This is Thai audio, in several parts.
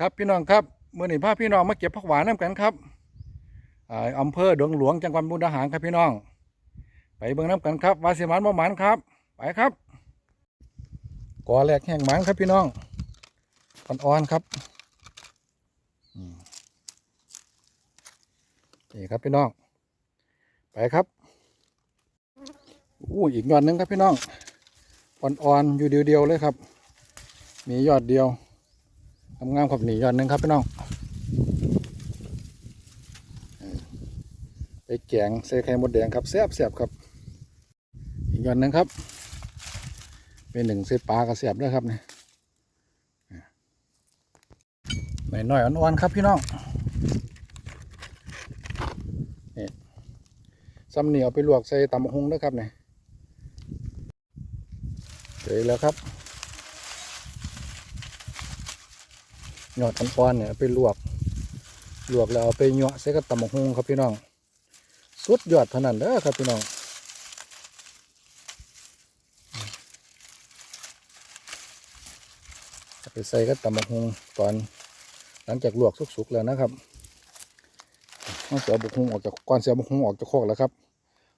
ครับพี่น้องครับเมื่อหนี้พาพี่น้องมาเก็บผักหวานน้ำกันครับอำเภอดงหลวงจังหวัดมุกดาหารครับพี่น้อง ไปเบิ่งน้ำกันครับวาสิมันบ่หมันครับ ไปครับก่อแรกแห้งหมันครับพี่น้องอ่อนๆครับนี่ครับพี่น้อง ไปครับอู้อีกยอดหนึงครับพี่น้องอ่อนๆอยู่เดียวๆเลยครับ มียอดเดียว งามๆครับนี่ยอดหนึ่งครับพี่น้องไปแกงใส่ไข่มดแดงครับแซ่บแซ่บครับ อีกยอดหนึ่งครับ เป็นหนึ่งใส่ปลากระเสียบด้วยครับนี่หน่อยหน่อยๆอ่อนๆครับพี่น้องนี่ซ้ำเหนียวไปลวกใส่ตำหงด้วยครับนี่เจอแล้วครับ ยอดอ่อนๆเนี่ยเอาไปลวก ลวกแล้วเอาไปเหยาะใส่กับตำบักหุ่งครับพี่น้อง สุดยอดเท่านั้นเด้อครับพี่น้องไปใส่กับตำบักหุ่งตอนหลังจากลวกสุกๆแล้วนะครับเอาเสียบุกหุ่งออกจากก้อนเสียบุกหุ่งออกจากโคอกแล้วครับ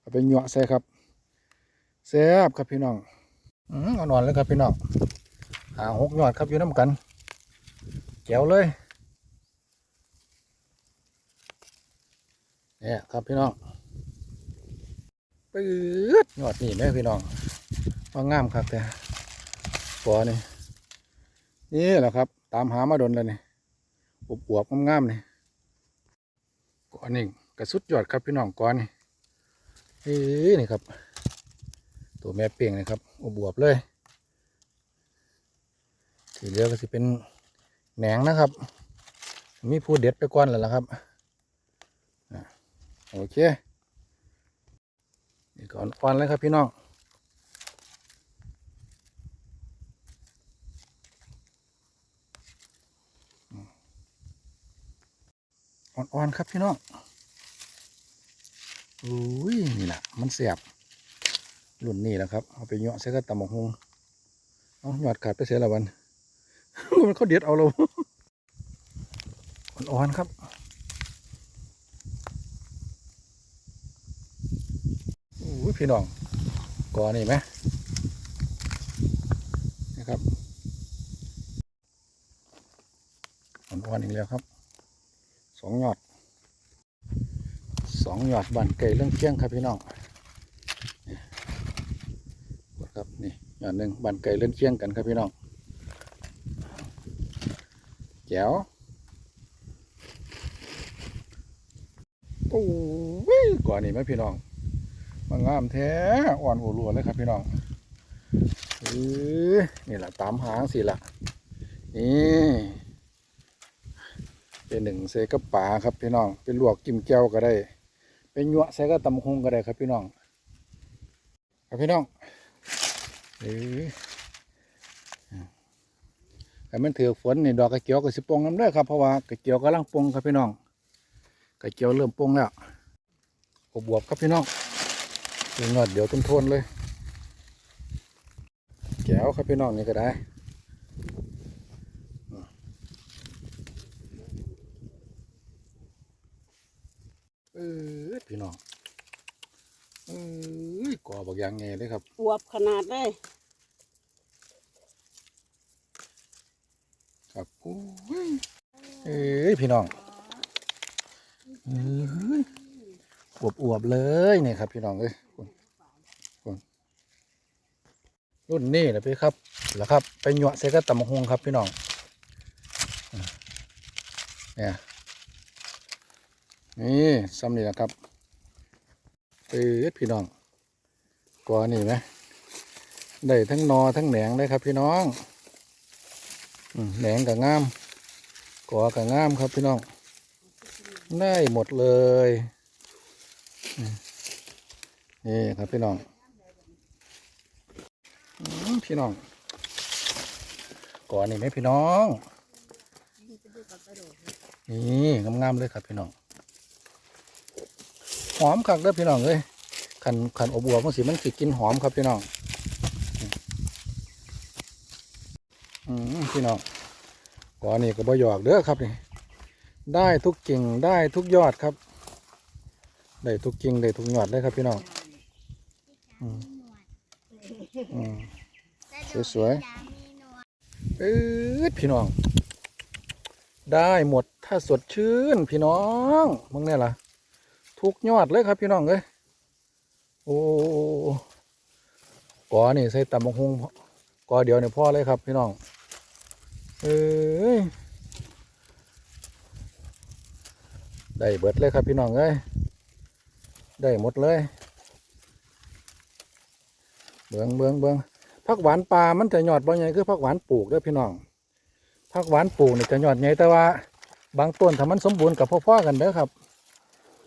เอาไปเหยาะใส่ครับแซ่บครับพี่น้อง อืมอ่อนๆเลยครับพี่น้องหาหกยอดครับอยู่น้ำกัน จ๋วเลยเนี่ยครับพี่น้องปื๊ดยอดนี่แม่พี่น้องว่างามครับแต่ปอนี่นี่แหละครับ ตามหามาดนแล้วนี่อวบงามๆนี่ก้อนนี่กระสุดยอดครับพี่น้องก้อนนี่เฮ้ยนี่ครับ ตัวแม่เปียงนี่ครับอบอวบเลย ที่เหลือก็จะเป็น แหนงนะครับ มีผู้เด็ดไปก่อนแล้วล่ะครับโอเคนี่ก่อนอ่อนเลยครับพี่น้องอ่อนๆครับพี่น้องอุ้ยนี่แหละมันเสียบรุ่นนี้แหละครับ เอาไปเหยาะใส่กระตำบักฮงเอาหยอดขาดไปเสียละวัน มันเขาเด็ดเอาเราอ่อนๆครับอุ้ยพี่น้องก่อนี่ไหมนะครับอ่อนๆอีกแล้วครับสองหยอดสองหยอดบันไก่เรื่องเคียงครับพี่น้องนี่ครับนี่หยอดหนึ่งบันไก่เรื่องเคียงกันครับพี่น้อง จ๋วโอ้ยก่อนนี่ไหมพี่น้องมางามแท้อ่อนหัวรัวเลยครับพี่น้องเออนี่แหละตามหางสิละนี่เป็นหนึ่งเซกับป่าครับพี่น้องเป็นลวกกิมแก้วก็ได้ เป็นหยวใส่ก็ตำคงก็ได้ครับพี่น้องครับพี่น้องเออ แต่มันถือฝนนี่ดอกกระเจียวก็สิปงน้ำเด้อครับเพราะว่ากระเจียวกำลังปงครับพี่น้องกระเจียวเริ่มปงแล้วบวบครับพี่น้องเป็นยอดเดี๋ยวต้นทนเลยแก้วครับพี่น้องนี่ก็ได้เออพี่น้องเอ้ยก่อบอกอย่างไงเลยครับอวบขนาดเลย ครับเอ้ยพี่น้องเอ้ยอวบอวบๆเลยเนี่ยครับ พี่น้องเอ้ยคุณคุณรุ่นนี้นะพี่ครับแล้วครับ ไปหยวใส่กระตำบักหงครับ พี่น้องเนี่ยนี่ซ้ำนี่นะครับเอ้ยพี่น้องกว่านี่ไหมได้ทั้งนอทั้งแหนงเลยครับ พี่น้อง แหนงกับงามกอกับงามครับพี่น้อง ได้หมดเลย นี่ครับพี่น้อง พี่น้องกอนนี่ไหมพี่น้อง นี่งามๆเลยครับพี่น้อง หอมคักเด้อพี่น้องเลยขันขันอบอวบมันสิมันสิกินหอมครับพี่น้อง อืม พี่น้องก่อนนี่ก็บ่หยอกเด้อครับนี่ได้ทุกกิ่งได้ทุกยอดครับ ได้ทุกกิ่งได้ทุกยอดเลยครับพี่น้องอืมอืมสวยเออพี่น้อง ได้หมดถ้าสดชื่นพี่น้องมึงเนี่ยล่ะ ทุกยอดเลยครับพี่น้องเอ้ยโอ้กอนี่ใส่ตำบักฮุงกอเดียวเนี่ยพ่อเลยครับพี่น้อง เอ้ยได้เบิดเลยครับพี่น้องเอ้ยได้หมดเลยเบืองเบืองเบืองผักหวานปลามันจะยอดบ่ใหญ่คือผักหวานปลูกด้อพี่น้องผักหวานปลูกเนี่ยจะยอดใหญ่แต่ว่าบางต้นถ้ามันสมบูรณ์กับพ่อๆกันเด้อครับ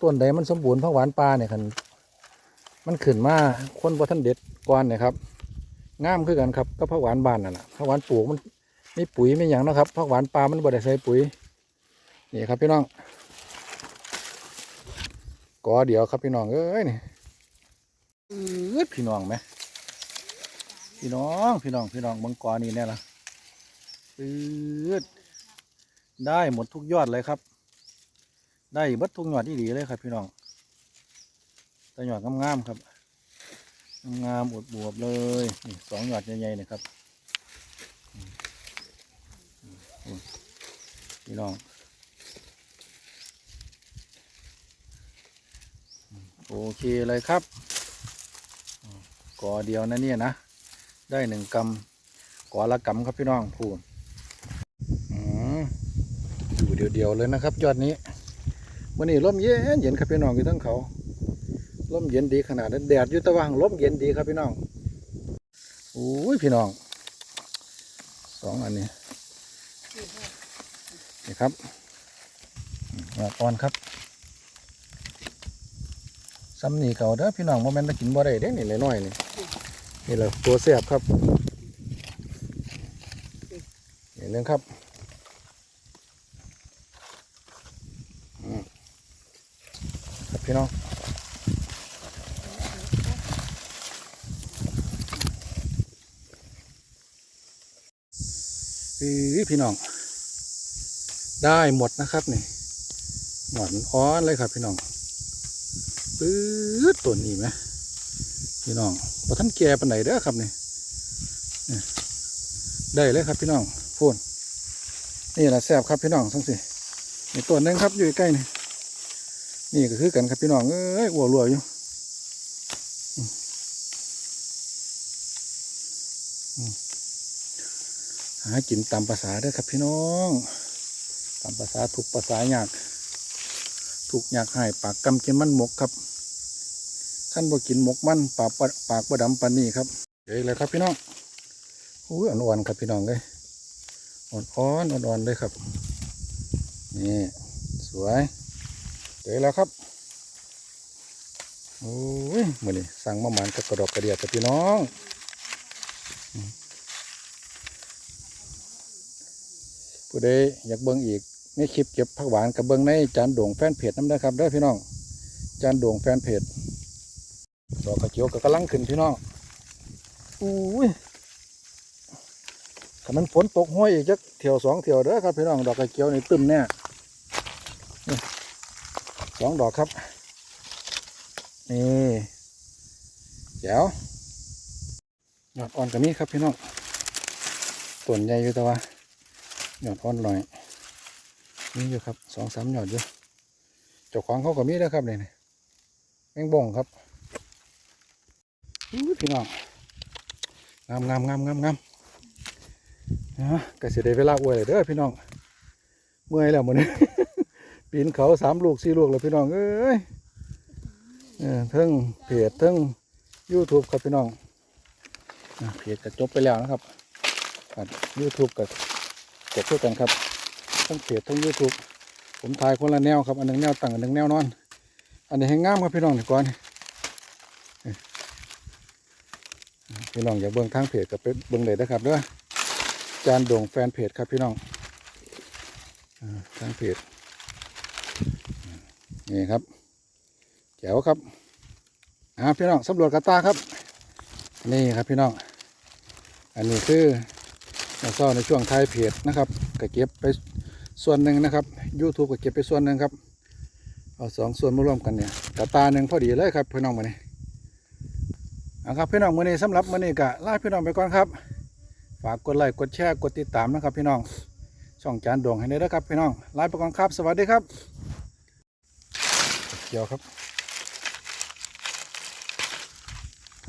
ต้นใดมันสมบูรณ์ผักหวานปลาเนี่ยคันมันขึ้นมาคนบ่ทันเด็ดก่อนเนี่ยครับงามคือกันครับก็ผักหวานบานนั่นแหละผักหวานปลูกมัน มีปุ๋ยไมีอย่างนะครับผักหวานปลามันบ่ได้ใส่ปุ๋ยนี่ครับพี่น้องกอเดี๋ยวครับพี่น้องเอ้ยนี่เอืดพี่น้องไหมพี่น้องพี่น้องพี่น้องบังกอนี่แน่ละเอืดได้หมดทุกยอดเลยครับ ได้บัดทุกยอดที่ดีเลยครับ พี่น้องแต่ยอดงามๆครับงามๆอวดบวบเลยนี่สองยอดใหญ่ๆนี่ยครับ พี่น้อง โอเคเลยครับอืมกอเดียวนะเนี่ยนะ ได้หนึ่งกำกอละกำครับพี่น้องพูนอืมอยู่เดียวๆเลยนะครับ ยอดนี้วันนี้ลมเย็นเย็นครับพี่น้องอยู่ทั้งเขาลมเย็นดีขนาดนั้นแดดอยู่ตะวันลมเย็นดีครับพี่น้องโอ้ยพี่น้องสองอันนี้ นี่ครับหอดอ่อนครับซ้ำนี่เก่าเด้อพี่น้องโมเมนต์กินบ่ได้เด้นี่เลยน้อยนี่นี่แหละตัวเสียบครับนี่เรื่องครับครับพี่น้องพี่น้อง ได้หมดนะครับนี่หมอนอ้อนเลยครับพี่น้องปื๊ดตัวนี้ไหมพี่น้องพอท่านแก่ปันไหนเด้อครับนี่ได้เลยครับพี่น้องพูนนี่แหละแซ่บครับพี่น้องทั้งสินี่ตัวนึงครับอยู่ใกล้นี่นี่ก็คือกันครับพี่น้องเอ้ยอ้วรัวอยู่หากินตามภาษาเด้อครับพี่น้อง ตามภาษาถูกภาษาอยากถูกอยากให้ปากกำกินมันหมกครับขั้นบ่กินหมกมันปากปากบ่ดำปันนี่ครับเอ้ยเลยครับพี่น้องอุ้ยอ่อนๆครับพี่น้องเลยอ่อนๆอ่อนๆเลยครับนี่สวยเจอแล้วครับโอ้ยมือนี่สั่งมาหมานกับกระดอกกระเดียดกับพี่น้องผู้ใดอยากเบิ่งอีก ในคลิปเก็บผักหวานกับเบิ่งในจานโด่งแฟนเพจน้ำได้อครับได้อพี่น้อง จานโด่งแฟนเพจดอกกระเจียวก็กำลังขึ้นพี่น้องอุ้ยถ้ามันฝนตกห้อยอีกจักเที่ยวสองเที่ยวเด้อครับพี่น้องดอกกระเจียวนี่ตึมแน่สองดอกครับ นี่แจ๋วยอดอ่อนกับนี้ครับพี่น้องต้นใหญ่อยู่แต่ว่ายอดอ่อนหน่อย นี่อยู่ครับสองสามหยอดอยู่เจ้าของเขาก็มีนะครับเนี่นี่แมงบ่งครับพี่น้องงามงามงามงามงามนะก็สิได้เวลาอวยเลยเด้อพี่น้อง เมื่อยแล้วหมดนี้ปีนเขาสามลูกสี่ลูกแล้วพี่น้องเอ้ยเออทั้งเพจทั้งยูทูบครับพี่น้องเพจก็จบไปแล้วนะครับยูทูบกับจบเพื่อกันครับ ทั้งเพจทั้งยูทูบผมถ่ายคนละแนวครับอันหนึ่งแนวตั้งอันหนึ่งแนวนอน อันนี้ให้งามครับพี่น้องเดี๋ยวก่อนพี่น้องอย่าเบิ่งทางเพจกับไปเบิ่งเลยนะครับเด้อจานโด่งแฟนเพจครับพี่น้องทางเพจนี่ครับแจ๋วครับอ่าพี่น้องสำรวจกระตาครับ นี่ครับพี่น้อง อันนี้คือเราซ่อในช่วงท้ายเพจนะครับกก็เก็บไป ส่วนหนึ่งนะครับ YouTube ก็เก็บไปส่วนหนึ่งครับ เอาสองส่วนมารวมกันเนี่ยกระตาหนึ่งพอดีเลยครับพี่น้องมือนี้เอาครับพี่น้องมือนี้สำหรับมือนี้ก็ลาพี่น้องไปก่อนครับ ฝากกดไลค์กดแชร์กดติดตามนะครับ พี่น้อง ช่องจานดวงให้ได้แล้วครับพี่น้องลาไปก่อนครับ สวัสดีครับเกี่ยวครับ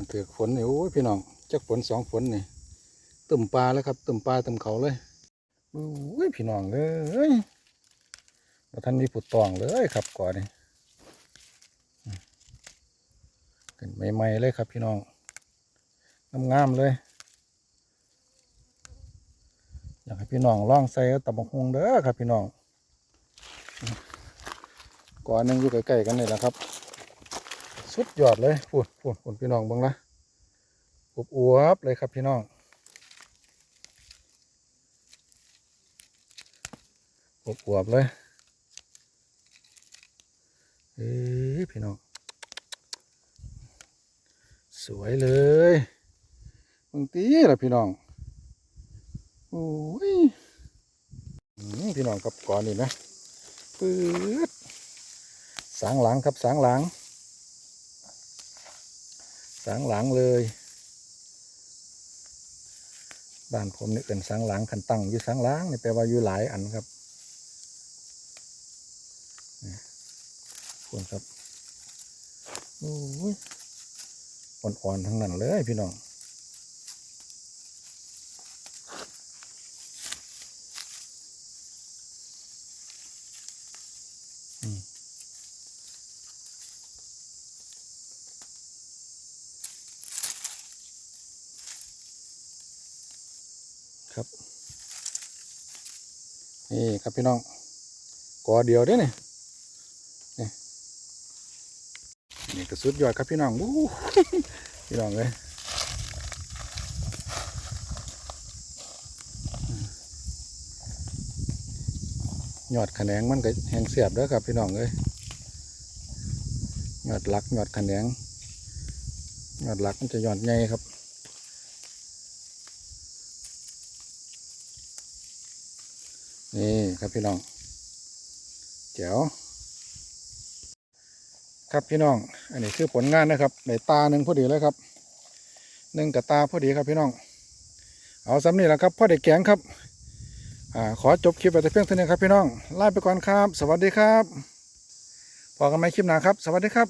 เถือฝนนี่โอ้ยพี่น้องจักฝนสองฝนนี่ตึมปลาแล้วครับตึมปลาตึมเขาเลย อุ้ยพี่น้องเอ้ยบ่ท่านมีผุดตองเลยครับก่อนนี่เป็นใหม่ๆเลยครับพี่น้องงามๆเลย อยากให้พี่น้องล่องใส่ตะบกฮงเด้อครับพี่น้องก่อนหนึงอยู่ใกล้ๆกันนี่แหละครับ สุดยอดเลยพูดพูดพูดพี่น้องบ้างละอวบอวบๆเลยครับพี่น้อง อวบอวบๆเลยเอ้พี่น้องสวยเลยมึงตีละพี่น้องโอ้ยพี่น้องกับก่อนนี่นะปื๊ดสางหลังครับสางหลัง สางหลังเลยบ้านผมนี่เอื่นสางหลังคันตั้งอยู่สางหลังนี่แปลว่าอยู่หลายอันครับ ควรครับโอ้ยอ่อนๆทั้งนั้นเลยพี่น้องครับ นี่ครับพี่น้องกอเดียวด้อนี่นี่ นี่ก็สุดยอดครับพี่น้องวู้พี่น้องเลยยอดขแขนงมันก็แหงเสียบด้อครับพี่น้องเลยยอดหลักยอดขแขนงยอดหลักมันจะยอดใหญ่ครับนี่ครับพี่น้องเจ๋ว ครับพี่น้อง อันนี้คือผลงานนะครับในตาหนึ่งพอดีเลยครับหนึ่งกับตาพอดีครับพี่น้อง เอาสำนี่แหละครับพ่อเด็กแกงครับอขอจบคลิปไปแต่เพียงเท่านี้ครับพี่น้องลาไปก่อนครับ สวัสดีครับพอกันไหมคลิปหน้าครับ สวัสดีครับ